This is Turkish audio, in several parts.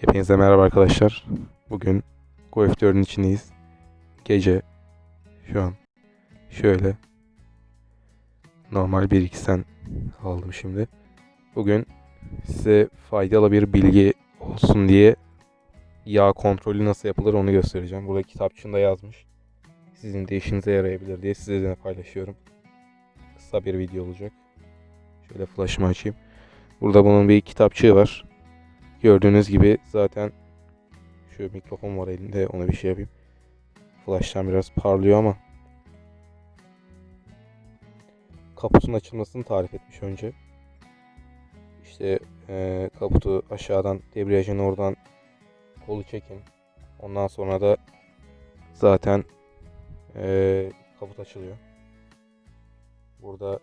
Hepinize merhaba arkadaşlar. Bugün Go F4'ün içindeyiz. Gece şu an şöyle normal bir sen aldım şimdi. Bugün size faydalı bir bilgi olsun diye yağ kontrolü nasıl yapılır onu göstereceğim. Burada kitapçığında yazmış. Sizin de işinize yarayabilir diye size de paylaşıyorum. Kısa bir video olacak. Şöyle flash'ımı açayım. Burada bunun bir kitapçığı var. Gördüğünüz gibi zaten şu mikrofon var elinde ona bir şey yapayım. Flash'tan biraz parlıyor ama kaputun açılmasını tarif etmiş önce. İşte eee, kaputu aşağıdan debriyajın oradan kolu çekin. Ondan sonra da zaten eee, kaput açılıyor. Burada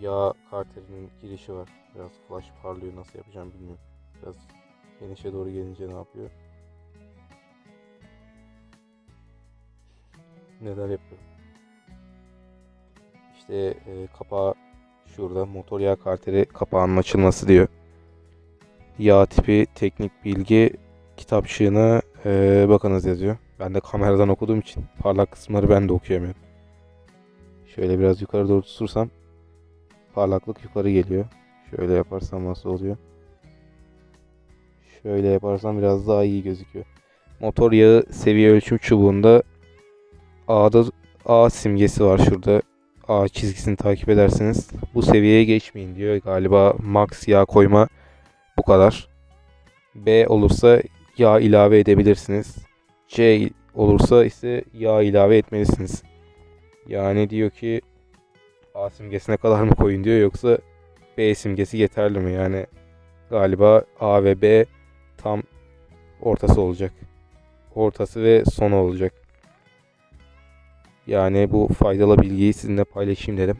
yağ karterinin girişi var. Biraz flash parlıyor nasıl yapacağım bilmiyorum. Biraz genişe doğru gelince ne yapıyor? Neler yapıyor? İşte e, kapağı şurada motor yağ karteri kapağının açılması diyor. Yağ tipi teknik bilgi kitapçığına e, bakınız yazıyor. Ben de kameradan okuduğum için parlak kısımları ben de okuyamıyorum. Şöyle biraz yukarı doğru tutursam parlaklık yukarı geliyor. Şöyle yaparsam nasıl oluyor? Şöyle yaparsam biraz daha iyi gözüküyor. Motor yağı seviye ölçüm çubuğunda A'da A simgesi var şurada. A çizgisini takip ederseniz bu seviyeye geçmeyin diyor. Galiba max yağ koyma bu kadar. B olursa yağ ilave edebilirsiniz. C olursa ise yağ ilave etmelisiniz. Yani diyor ki A simgesine kadar mı koyun diyor yoksa B simgesi yeterli mi? Yani galiba A ve B tam ortası olacak. Ortası ve sonu olacak. Yani bu faydalı bilgiyi sizinle paylaşayım dedim.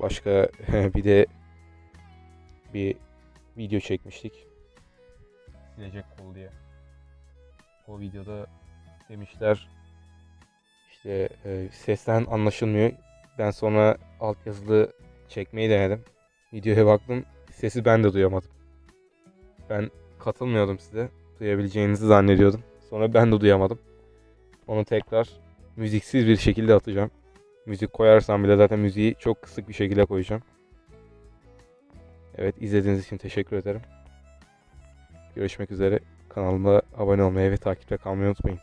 Başka bir de bir video çekmiştik. Silecek kol diye. O videoda demişler işte e, sesten anlaşılmıyor. Ben sonra altyazılı çekmeyi denedim. Videoya baktım. Sesi ben de duyamadım. Ben katılmıyordum size. Duyabileceğinizi zannediyordum. Sonra ben de duyamadım. Onu tekrar müziksiz bir şekilde atacağım. Müzik koyarsam bile zaten müziği çok kısık bir şekilde koyacağım. Evet izlediğiniz için teşekkür ederim. Görüşmek üzere. Kanalıma abone olmayı ve takipte kalmayı unutmayın.